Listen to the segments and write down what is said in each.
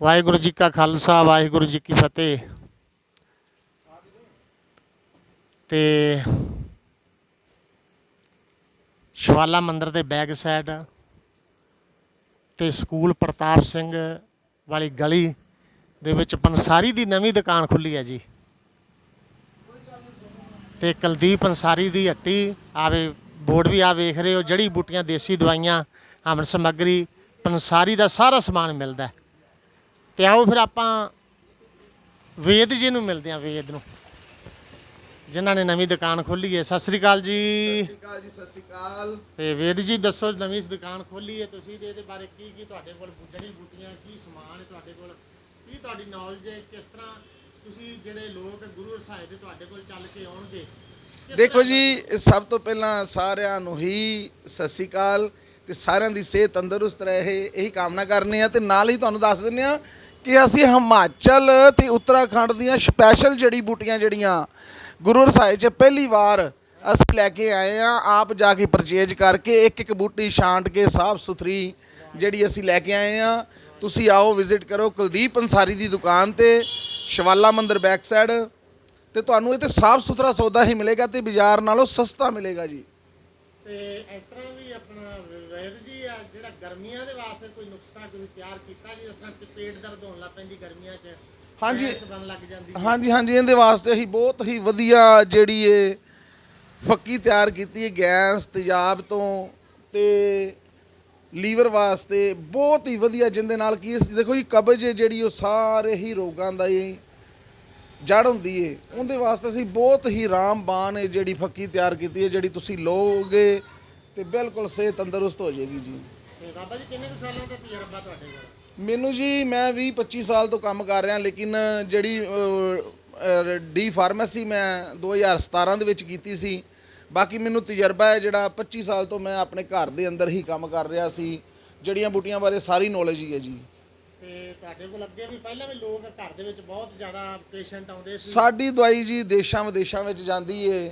ਵਾਹਿਗੁਰੂ ਜੀ ਕਾ ਖਾਲਸਾ, ਵਾਹਿਗੁਰੂ ਜੀ ਕੀ ਫਤਿਹ ਤੇ ਸ਼ਵਾਲਾ ਮੰਦਿਰ ਦੇ ਬੈਕ ਸਾਈਡ ਤੇ ਸਕੂਲ ਪ੍ਰਤਾਪ ਸਿੰਘ ਵਾਲੀ ਗਲੀ ਦੇ ਵਿੱਚ ਪੰਸਾਰੀ ਦੀ ਨਵੀਂ ਦੁਕਾਨ ਖੁੱਲੀ ਹੈ ਜੀ ਤੇ ਕੁਲਦੀਪ ਅੰਸਾਰੀ ਦੀ ਹੱਟੀ, ਆਵੇ ਬੋਰਡ ਵੀ ਆ ਵੇਖ ਰਹੇ ਹੋ, ਜੜੀ ਬੂਟੀਆਂ, ਦੇਸੀ ਦਵਾਈਆਂ ਹਮਨ ਸਮੱਗਰੀ, ਪੰਸਾਰੀ ਦਾ ਸਾਰਾ ਸਮਾਨ ਮਿਲਦਾ ਹੈ। ਤੇ ਆਓ ਫਿਰ ਆਪਾਂ ਵੇਦ ਜੀ ਨੂੰ ਮਿਲਦੇ ਹਾਂ ਵੇਦ ਨੂੰ। ਜਿਨ੍ਹਾਂ ਨੇ ਨਵੀਂ ਦੁਕਾਨ ਖੋਲੀ ਹੈ। ਸਤਿ ਸ੍ਰੀ ਅਕਾਲ ਜੀ। ਸਤਿ ਸ਼੍ਰੀ ਅਕਾਲ ਜੀ ਸਤਿ ਸ਼੍ਰੀ ਅਕਾਲ। ਤੇ ਵੇਦ ਜੀ ਦੱਸੋ ਨਵੀਂ ਦੁਕਾਨ ਖੋਲੀ ਹੈ ਤੁਸੀਂ ਤੇ ਇਹਦੇ ਬਾਰੇ ਕੀ ਕੀ ਤੁਹਾਡੇ ਕੋਲ ਜੜੀ ਬੂਟੀਆਂ ਕੀ ਸਮਾਨ ਹੈ ਤੁਹਾਡੇ ਕੋਲ? ਕੀ ਤੁਹਾਡੀ ਨੌਲੇਜ ਹੈ? ਕਿਸ ਤਰ੍ਹਾਂ ਤੁਸੀਂ ਜਿਹੜੇ ਲੋਕ ਗੁਰੂ ਦੇ ਤੁਹਾਡੇ ਕੋਲ ਚੱਲ ਕੇ ਆਉਣਗੇ? ਦੇਖੋ ਜੀ ਸਭ ਤੋਂ ਪਹਿਲਾਂ ਸਾਰਿਆਂ ਨੂੰ ਹੀ ਸਤਿ ਸ਼੍ਰੀ ਅਕਾਲ ਤੇ ਸਾਰਿਆਂ ਦੀ ਸਿਹਤ ਤੰਦਰੁਸਤ ਰਹੇ ਇਹੀ ਕਾਮਨਾ ਕਰਨੇ ਆ ਤੇ ਨਾਲ ਹੀ ਤੁਹਾਨੂੰ ਦੱਸ ਦਿੰਨੇ ਆ ਕਿ ਅਸੀਂ ਹਿਮਾਚਲ ਤੇ ਉੱਤਰਾਖੰਡ ਦੀਆਂ ਸਪੈਸ਼ਲ ਜੜੀ ਬੂਟੀਆਂ ਜਿਹੜੀਆਂ ਗੁਰੂ ਰਸਾਏ 'ਚ ਪਹਿਲੀ ਵਾਰ ਅਸੀਂ ਲੈ ਕੇ ਆਏ ਆ, ਆਪ ਜਾ ਕੇ ਪਰਚੇਜ ਕਰਕੇ ਇੱਕ ਇੱਕ ਬੂਟੀ ਛਾਂਟ ਕੇ ਸਾਫ਼ ਸੁਥਰੀ ਜਿਹੜੀ ਅਸੀਂ ਲੈ ਕੇ ਆਏ ਆ। ਤੁਸੀਂ ਆਓ ਵਿਜ਼ਿਟ ਕਰੋ ਕੁਲਦੀਪ ਅੰਸਾਰੀ ਦੀ ਦੁਕਾਨ ਤੇ, ਸ਼ਵਾਲਾ ਮੰਦਰ ਬੈਕ ਸਾਈਡ ਤੇ ਤੁਹਾਨੂੰ ਇੱਥੇ ਸਾਫ਼ ਸੁਥਰਾ ਸੌਦਾ ਹੀ ਮਿਲੇਗਾ ਤੇ ਬਾਜ਼ਾਰ ਨਾਲੋਂ ਸਸਤਾ ਮਿਲੇਗਾ ਜੀ। ਤੇ ਇਸ ਤਰ੍ਹਾਂ ਵੀ ਆਪਣਾ ਵੈਦ ਜੀ ਆ ਜਿਹੜਾ ਗਰਮੀਆਂ ਦੇ ਵਾਸਤੇ ਕੋਈ ਨੁਸਖਾ ਕੋਈ ਤਿਆਰ ਕੀਤਾ ਜੀ ਇਸ ਤਰ੍ਹਾਂ ਕਿ ਪੇਟ ਦਰਦ ਹੋਣ ਲੱਗ ਪੈਂਦੀ ਗਰਮੀਆਂ 'ਚ ਹਾਂਜੀ। ਗੈਸ ਬਣਨ ਲੱਗ ਜਾਂਦੀ ਹਾਂਜੀ ਹਾਂਜੀ ਇਹਦੇ ਵਾਸਤੇ ਅਸੀਂ ਬਹੁਤ ਹੀ ਵਧੀਆ ਜਿਹੜੀ ਇਹ ਫੱਕੀ ਤਿਆਰ ਕੀਤੀ ਹੈ ਗੈਸ ਤੇਜ਼ਾਬ ਤੋਂ ਤੇ ਲੀਵਰ ਵਾਸਤੇ ਬਹੁਤ ਹੀ ਵਧੀਆ ਜਿੰਦੇ ਨਾਲ ਕੀ ਇਸ- ਦੇਖੋ ਜੀ ਕਬਜ਼ ਹੈ ਜਿਹੜੀ ਉਹ ਸਾਰੇ ਹੀ ਰੋਗਾਂ ਦਾ ਹੀ ਜੜ ਹੁੰਦੀ ਏ ਉਹਦੇ ਵਾਸਤੇ ਅਸੀਂ ਬਹੁਤ ਹੀ ਰਾਮਬਾਨ ਇਹ ਜਿਹੜੀ ਫੱਕੀ ਤਿਆਰ ਕੀਤੀ ਹੈ ਜਿਹੜੀ ਤੁਸੀਂ ਲਓਗੇ ਤੇ ਬਿਲਕੁਲ ਸਿਹਤ ਤੰਦਰੁਸਤ ਹੋ ਜਾਏਗੀ ਜੀ। ਤੇ ਬਾਬਾ ਜੀ ਕਿੰਨੇ ਕੁ ਸਾਲਾਂ ਦਾ ਤਜਰਬਾ ਤੁਹਾਡੇ ਕੋਲ ਮੈਨੂੰ ਜੀ ਮੈਂ 20 25 ਸਾਲ ਤੋਂ ਕੰਮ ਕਰ ਰਿਹਾ ਲੇਕਿਨ ਜਿਹੜੀ ਡੀ ਫਾਰਮੇਸੀ ਮੈਂ 2017 ਦੇ ਵਿੱਚ ਕੀਤੀ ਸੀ ਬਾਕੀ ਮੈਨੂੰ ਤਜਰਬਾ ਹੈ ਜਿਹੜਾ 25 ਸਾਲ ਤੋਂ ਮੈਂ ਆਪਣੇ ਘਰ ਦੇ ਅੰਦਰ ਹੀ ਕੰਮ ਕਰ ਰਿਹਾ ਸੀ ਜੜੀਆਂ ਬੂਟੀਆਂ ਬਾਰੇ ਸਾਰੀ ਨੌਲੇਜ ਹੀ ਹੈ ਜੀ। ਤੇ ਤੁਹਾਡੇ ਕੋਲ ਅੱਗੇ ਵੀ ਪਹਿਲਾਂ ਵੀ ਲੋਕ ਘਰ ਦੇ ਵਿੱਚ ਬਹੁਤ ਜ਼ਿਆਦਾ ਪੇਸ਼ੈਂਟ ਆਉਂਦੇ ਸੀ। ਸਾਡੀ ਦਵਾਈ ਜੀ ਦੇਸ਼ਾਂ ਵਿਦੇਸ਼ਾਂ ਵਿੱਚ ਜਾਂਦੀ ਏ,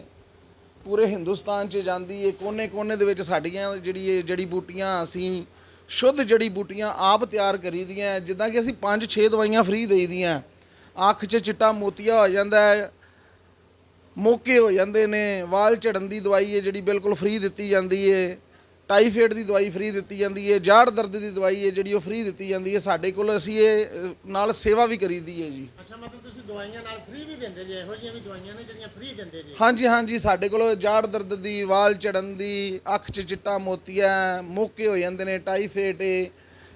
ਪੂਰੇ ਹਿੰਦੁਸਤਾਨ 'ਚ ਜਾਂਦੀ ਏ, ਕੋਨੇ-ਕੋਨੇ ਦੇ ਵਿੱਚ ਸਾਡੀਆਂ ਜਿਹੜੀ ਇਹ ਜੜੀ ਬੂਟੀਆਂ ਅਸੀਂ ਸ਼ੁੱਧ ਜੜੀ ਬੂਟੀਆਂ ਆਪ ਤਿਆਰ ਕਰੀਦੀਆਂ, ਜਿੱਦਾਂ ਕਿ ਅਸੀਂ 5-6 ਦਵਾਈਆਂ ਫ੍ਰੀ ਦੇਈਦੀਆਂ ਅੱਖ 'ਚ ਚਿੱਟਾ ਮੋਤੀਆ ਹੋ ਜਾਂਦਾ ਹੈ, ਮੋਕੇ ਹੋ ਜਾਂਦੇ ਨੇ, ਵਾਲ ਝੜਨ ਦੀ ਦਵਾਈ ਹੈ ਜਿਹੜੀ ਬਿਲਕੁਲ ਫ੍ਰੀ ਦਿੱਤੀ ਜਾਂਦੀ ਏ। ਟਾਈਫਾਇਡ ਦੀ ਦਵਾਈ ਫ੍ਰੀ ਦਿੱਤੀ ਜਾਂਦੀ ਏ ਜਾੜ ਦਰਦ ਦੀ ਦਵਾਈ ਹੈ ਜਿਹੜੀ ਉਹ ਫ੍ਰੀ ਦਿੱਤੀ ਜਾਂਦੀ ਹੈ ਸਾਡੇ ਕੋਲ ਅਸੀਂ ਇਹ ਅ, ਨਾਲ ਸੇਵਾ ਵੀ ਕਰੀਦੀ ਹੈ ਜੀ। ਅੱਛਾ ਮਤਲਬ ਤੁਸੀਂ ਦਵਾਈਆਂ ਨਾਲ ਫ੍ਰੀ ਵੀ ਦਿੰਦੇ ਜੀ ਇਹੋ ਜਿਹੀਆਂ ਵੀ ਦਵਾਈਆਂ ਨੇ ਜਿਹੜੀਆਂ ਫ੍ਰੀ ਦਿੰਦੇ ਜੀ? ਹਾਂਜੀ ਹਾਂਜੀ ਸਾਡੇ ਕੋਲ ਜਾੜ ਦਰਦ ਦੀ ਵਾਲ ਝੜਨ ਦੀ ਅੱਖ 'ਚ ਚਿੱਟਾ ਮੋਤੀਆ ਮੋਕੇ ਹੋ ਜਾਂਦੇ ਨੇ ਟਾਈਫਾਇਡ ਏ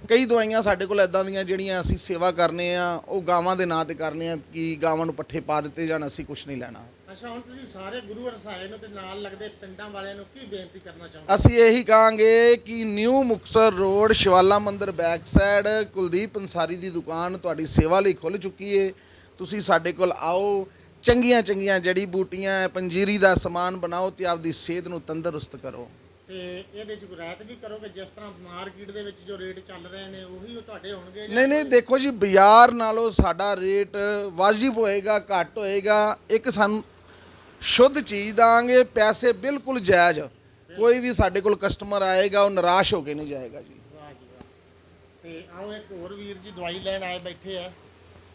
ਕਈ ਦਵਾਈਆਂ ਸਾਡੇ ਕੋਲ ਇਦਾਂ ਦੀਆਂ ਜਿਹੜੀਆਂ ਅਸੀਂ ਸੇਵਾ ਕਰਨੇ ਆ ਉਹ ਗਾਵਾਂ ਦੇ ਨਾਂ ਤੇ ਕਰਨੇ ਆ ਕਿ ਗਾਵਾਂ ਨੂੰ ਪੱਠੇ ਪਾ ਦਿੱਤੇ ਜਾਣ ਅਸੀਂ ਕੁਝ ਨਹੀਂ ਲੈਣਾ। ਅੱਛਾ ਹੁਣ ਤੁਸੀਂ ਸਾਰੇ ਗੁਰੂ ਰਸਾਏ ਨੂੰ ਤੇ ਨਾਲ ਲੱਗਦੇ ਪਿੰਡਾਂ ਵਾਲਿਆਂ ਨੂੰ ਕੀ ਬੇਨਤੀ ਕਰਨਾ ਚਾਹੁੰਦੇ ਅਸੀਂ ਇਹੀ ਕਹਾਂਗੇ ਕਿ new Muktsar road Shivala Mandir back side Kuldeep Ansari ਦੀ ਦੁਕਾਨ ਤੁਹਾਡੀ ਸੇਵਾ ਲਈ ਖੁੱਲ ਚੁੱਕੀ ਏ। ਤੁਸੀਂ ਸਾਡੇ ਕੋਲ ਆਓ ਚੰਗੀਆਂ ਚੰਗੀਆਂ ਜੜੀ ਬੂਟੀਆਂ ਪੰਜੀਰੀ ਦਾ ਸਮਾਨ ਬਣਾਓ ਤੇ ਆਪਦੀ ਸਿਹਤ ਨੂੰ ਤੰਦਰੁਸਤ ਕਰੋ। ਤੇ ਇਹਦੇ ਚ ਗੁਰਾਇਤ ਵੀ ਕਰੋਗੇ? ਜਿਸ ਤਰ੍ਹਾਂ ਮਾਰਕੀਟ ਦੇ ਵਿੱਚ ਜੋ ਰੇਟ ਚੱਲ ਰਹੇ ਨੇ ਉਹੀ ਉਹ ਤੁਹਾਡੇ ਹੋਣਗੇ ਜਾਂ ਨਹੀਂ ਨਹੀਂ ਦੇਖੋ ਜੀ ਬਾਜ਼ਾਰ ਨਾਲੋਂ ਸਾਡਾ ਰੇਟ ਵਾਜਿਬ ਹੋਏਗਾ ਘੱਟ ਹੋਏਗਾ। ਇੱਕ ਸਾਨੂੰ ਸ਼ੁੱਧ ਚੀਜ਼ ਦਾਂਗੇ ਪੈਸੇ ਬਿਲਕੁਲ ਜਾਇਜ਼। ਕੋਈ ਵੀ ਸਾਡੇ ਕੋਲ ਕਸਟਮਰ ਆਏਗਾ ਉਹ ਨਿਰਾਸ਼ ਹੋ ਕੇ ਨਹੀਂ ਜਾਏਗਾ ਜੀ। ਵਾਹ ਜੀ ਵਾਹ। ਤੇ ਆਓ ਇੱਕ ਹੋਰ ਵੀਰ ਜੀ ਦਵਾਈ ਲੈਣ ਆਏ ਬੈਠੇ ਆ।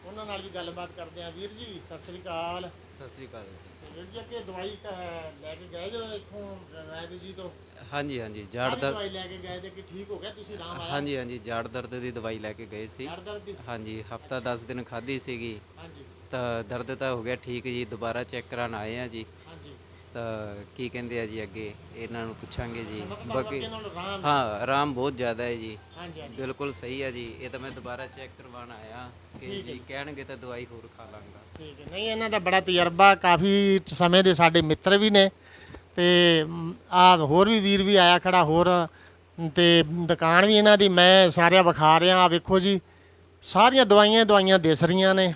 ਉਹਨਾਂ ਨਾਲ ਵੀ ਗੱਲਬਾਤ ਕਰਦੇ ਆ। ਵੀਰ ਜੀ ਸਤਿ ਸ੍ਰੀ ਅਕਾਲ। ਸਤਿ ਸ੍ਰੀ ਅਕਾਲ ਜੀ। ਵੀਰ ਜੀ ਅੱਗੇ ਦਵਾਈ ਕ- ਲੈ ਕੇ ਗਏ ਜੋ ਇੱਥੋਂ ਵੈਦ ਜੀ ਤੋਂ? ਹਾਂਜੀ ਹਾਂਜੀ ਜਾੜ ਕਾਹਦੀ ਦਰਦ ਦਵਾਈ ਲੈ ਕੇ ਗਏ ਤੇ ਕਿ ਠੀਕ ਹੋ ਗਿਆ? ਤੁਸੀਂ ਆਰਾਮ ਆਇਆ? ਹਾਂਜੀ ਹਾਂਜੀ ਜਾੜ ਦਰਦ ਦੀ ਦਵਾਈ ਲੈ ਕੇ ਗਏ ਸੀ। ਜੜ ਦਰਦ ਦੀ? ਹਾਂਜੀ ਹਫਤਾ 10 ਦਿਨ ਖਾਧੀ ਸੀਗੀ। ਹਾਂਜੀ। ਤਾਂ ਦਰਦ ਤਾਂ ਹੋ ਗਿਆ ਠੀਕ ਜੀ ਦੁਬਾਰਾ ਚੈੱਕ ਕਰਾਉਣ ਆਏ ਆ ਜੀ। ਹਾਂਜੀ। ਤਾਂ ਕੀ ਕਹਿੰਦੇ ਆ ਜੀ ਅੱਗੇ? ਇਹਨਾਂ ਨੂੰ ਪੁੱਛਾਂਗੇ ਜੀ। ਮਤਲਬ ਤੁਹਾਨੂੰ ਬਾਕੀ ਅੱਗੇ ਨਾਲ ਆਰਾਮ ਹਾਂ ਆਰਾਮ ਬਹੁਤ ਜ਼ਿਆਦਾ ਹੈ ਜੀ। ਹਾਂਜੀ ਹਾਂਜੀ। ਬਿਲਕੁਲ ਸਹੀ ਹੈ ਜੀ। ਇਹ ਤਾਂ ਮੈਂ ਦੁਬਾਰਾ ਚੈੱਕ ਕਰਵਾਉਣ ਆਇਆ। ਕਿ ਜੀ ਕਹਿਣਗੇ ਤਾਂ ਦਵਾਈ ਹੋਰ ਖਾ ਲਾਂਗਾ। ਠੀਕ ਹੈ। ਨਹੀਂ ਇਹਨਾਂ ਦਾ ਬੜਾ ਤਜਰਬਾ ਕਾਫੀ ਸਮੇਂ ਦੇ ਸਾਡੇ ਮਿੱਤਰ ਵੀ ਨੇ ਤੇ ਆ ਹੋਰ ਵੀ ਵੀਰ ਵੀ ਆਇਆ ਖੜਾ ਹੋਰ ਤੇ ਦੁਕਾਨ ਵੀ ਇਹਨਾਂ ਦੀ ਮੈਂ ਸਾਰਿਆਂ ਵਿਖਾ ਰਿਹਾ ਆ ਵੇਖੋ ਜੀ ਸਾਰੀਆਂ ਦਵਾਈਆਂ ਦਵਾਈਆਂ ਦਿਸ ਰਹੀਆਂ ਨੇ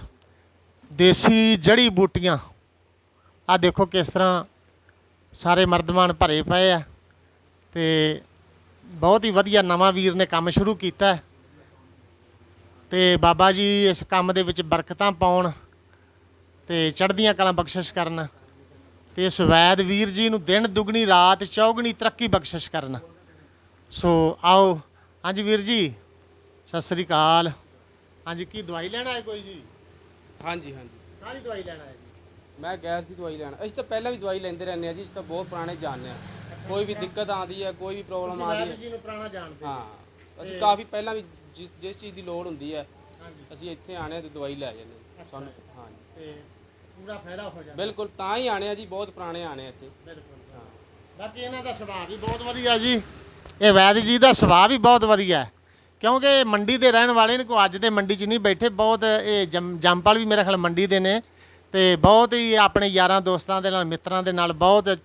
ਦੇਸੀ ਜੜੀ ਬੂਟੀਆਂ। ਆ ਦੇਖੋ ਕਿਸ ਤਰ੍ਹਾਂ ਸਾਰੇ ਮਰਦਮਾਨ ਭਰੇ ਪਏ ਆ ਤੇ ਬਹੁਤ ਹੀ ਵਧੀਆ ਨਵਾਂ ਵੀਰ ਨੇ ਕੰਮ ਸ਼ੁਰੂ ਕੀਤਾ। ਹੈ ਤੇ ਬਾਬਾ ਜੀ ਇਸ ਕੰਮ ਦੇ ਵਿੱਚ ਬਰਕਤਾਂ ਪਾਉਣ ਤੇ ਚੜ੍ਹਦੀਆਂ ਕਲਾਂ ਬਖਸ਼ਿਸ਼ ਕਰਨ ਤੇ ਇਸ ਵੈਦ ਵੀਰ ਜੀ ਨੂੰ ਦਿਨ ਦੁਗਣੀ ਰਾਤ ਚੌਗਣੀ ਤਰੱਕੀ ਬਖਸ਼ਿਸ਼ ਕਰਨ। ਸੋ ਆਓ ਹਾਂਜੀ ਵੀਰ ਜੀ ਸਤਿ ਸ੍ਰੀ ਅਕਾਲ। ਹਾਂਜੀ ਕੀ ਦਵਾਈ ਲੈਣ ਆਏ ਕੋਈ ਜੀ? ਹਾਂਜੀ ਹਾਂਜੀ। ਕਾਹਦੀ ਦਵਾਈ ਲੈਣ ਆਏ ਜੀ? ਮੈਂ ਗੈਸ ਦੀ ਦਵਾਈ ਲੈਣ। ਅਸੀਂ ਤਾਂ ਪਹਿਲਾਂ ਵੀ ਦਵਾਈ ਲੈਂਦੇ ਰਹਿੰਦੇ ਆ ਜੀ ਅਸੀਂ ਤਾਂ ਬਹੁਤ ਪੁਰਾਣੇ ਜਾਣਦੇ ਆ ਕੋਈ ਵੀ ਦਿੱਕਤ ਆਉਂਦੀ ਹੈ ਕੋਈ ਵੀ ਪ੍ਰੋਬਲਮ ਆਉਂਦੀ ਵੈਦ ਹੈ। ਜੀ ਨੂੰ ਪੁਰਾਣਾ ਜਾਣਦੇ ਹੋ। ਹਾਂ ਅਸੀਂ ਕਾਫੀ ਪਹਿਲਾਂ ਵੀ ਜਿਸ ਜਿਸ ਚੀਜ਼ ਦੀ ਲੋੜ ਹੁੰਦੀ ਹੈ ਹਾਂਜੀ। ਅਸੀਂ ਇੱਥੇ ਆਣੇ ਤੇ ਦਵਾਈ ਲੈ ਜਾਂਦੇ ਹਾਂ। ਸਾਨੂੰ ਹਾਂਜੀ। ਤੇ ਪੂਰਾ ਫਾਇਦਾ ਹੋ ਜਾਂਦਾ। ਬਿਲਕੁਲ ਤਾਂ ਹੀ ਆਣੇ ਆ ਜੀ ਬਹੁਤ ਪੁਰਾਣੇ ਆਣੇ ਆ ਇੱਥੇ। ਬਿਲਕੁਲ ਬਾਕੀ ਇਹਨਾਂ ਦਾ ਸੁਭਾਅ ਵੀ ਬਹੁਤ ਵਧੀਆ ਜੀ। ਇਹ ਵੈਦ ਜੀ ਦਾ ਸੁਭਾਅ ਵੀ ਬਹੁਤ ਵਧੀਆ ਹੈ। ਕਿਉਂਕਿ ਮੰਡੀ ਦੇ ਰਹਿਣ ਵਾਲੇ ਨੇ ਕੋ ਅੱਜ ਦੇ ਮੰਡੀ 'ਚ ਨਹੀਂ ਬੈਠੇ ਬਹੁਤ ਇਹ ਜੰਮ- ਜੰਮਪਲ ਵੀ ਮੇਰੇ ਖਿਆਲ ਮੰਡੀ ਦੇ ਨੇ। ਤੇ ਬਹੁਤ ਹੀ ਆਪਣੇ ਯਾਰਾਂ ਦੋਸਤਾਂ ਦੇ ਨਾਲ ਮਿੱਤਰਾਂ ਦੇ ਨਾਲ ਬਹੁਤ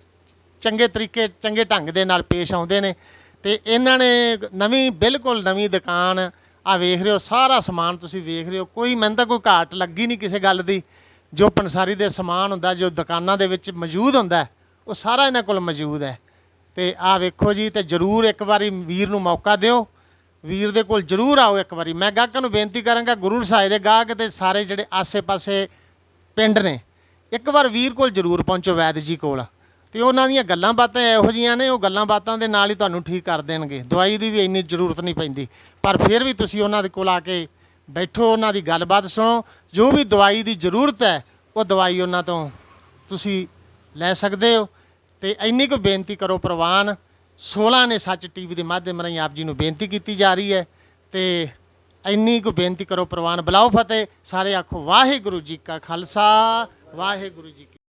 ਚੰਗੇ ਤਰੀਕੇ ਚੰਗੇ ਢੰਗ ਦੇ ਨਾਲ ਪੇਸ਼ ਆਉਂਦੇ ਨੇ। ਤੇ ਇਹਨਾਂ ਨੇ ਨਵੀਂ ਬਿਲਕੁਲ ਨਵੀਂ ਦੁਕਾਨ ਆ ਵੇਖ ਰਹੇ ਹੋ, ਸਾਰਾ ਸਮਾਨ ਤੁਸੀਂ ਵੇਖ ਰਹੇ ਹੋ। ਕੋਈ ਮੈਨੂੰ ਤਾਂ ਕੋਈ ਘਾਟ ਲੱਗੀ ਨਹੀਂ ਕਿਸੇ ਗੱਲ ਦੀ। ਜੋ ਪੰਸਾਰੀ ਦੇ ਸਮਾਨ ਹੁੰਦਾ, ਜੋ ਦੁਕਾਨਾਂ ਦੇ ਵਿੱਚ ਮੌਜੂਦ ਹੁੰਦਾ, ਉਹ ਸਾਰਾ ਇਹਨਾਂ ਕੋਲ ਮੌਜੂਦ ਹੈ। ਤੇ ਆ ਵੇਖੋ ਜੀ, ਤੇ ਜਰੂਰ ਇੱਕ ਵਾਰੀ ਵੀਰ ਨੂੰ ਮੌਕਾ ਦਿਓ। ਵੀਰ ਦੇ ਕੋਲ ਜਰੂਰ ਆਓ ਇੱਕ ਵਾਰੀ। ਮੈਂ ਗਾਹਕਾਂ ਨੂੰ ਬੇਨਤੀ ਕਰਾਂਗਾ, ਗੁਰੂ ਸਾਹਿਬ ਦੇ ਗਾਹਕ ਤੇ ਸਾਰੇ ਜਿਹੜੇ ਆਸੇ-ਪਾਸੇ ਪਿੰਡ ਨੇ, ਇੱਕ ਵਾਰ ਵੀਰ ਕੋਲ ਜਰੂਰ ਪਹੁੰਚੋ ਵੈਦ ਜੀ ਕੋਲ। ਤੇ ਉਹਨਾਂ ਦੀਆਂ ਗੱਲਾਂ ਬਾਤਾਂ ਇਹੋ ਜੀਆਂ ਨੇ, ਉਹ ਗੱਲਾਂ ਬਾਤਾਂ ਦੇ ਨਾਲ ਹੀ ਤੁਹਾਨੂੰ ਠੀਕ ਕਰ ਦੇਣਗੇ। ਦਵਾਈ ਦੀ ਵੀ ਇੰਨੀ ਜ਼ਰੂਰਤ ਨਹੀਂ ਪੈਂਦੀ। ਪਰ ਫਿਰ ਵੀ ਤੁਸੀਂ ਉਹਨਾਂ ਦੇ ਕੋਲ ਆ ਕੇ ਬੈਠੋ, ਉਹਨਾਂ ਦੀ ਗੱਲਬਾਤ ਸੁਣੋ। ਜੋ ਵੀ ਦਵਾਈ ਦੀ ਜ਼ਰੂਰਤ ਹੈ, ਉਹ ਦਵਾਈ ਉਹਨਾਂ ਤੋਂ ਤੁਸੀਂ ਲੈ ਸਕਦੇ ਹੋ। ਤੇ ਇੰਨੀ ਕੁ ਬੇਨਤੀ ਕਰੋ ਪ੍ਰਵਾਨ 16 ਨੇ ਸੱਚ ਟੀਵੀ ਦੇ ਮਾਧਿਅਮ ਰਾਹੀਂ ਆਪ ਜੀ ਨੂੰ ਬੇਨਤੀ ਕੀਤੀ ਜਾ ਰਹੀ ਹੈ। ਤੇ ਇੰਨੀ ਕੁ ਬੇਨਤੀ ਕਰੋ ਪ੍ਰਵਾਨ, ਬੁਲਾਓ ਫਤਿਹ। ਸਾਰੇ ਆਖੋ, ਵਾਹਿਗੁਰੂ ਜੀ ਕਾ ਖਾਲਸਾ, ਵਾਹਿਗੁਰੂ ਜੀ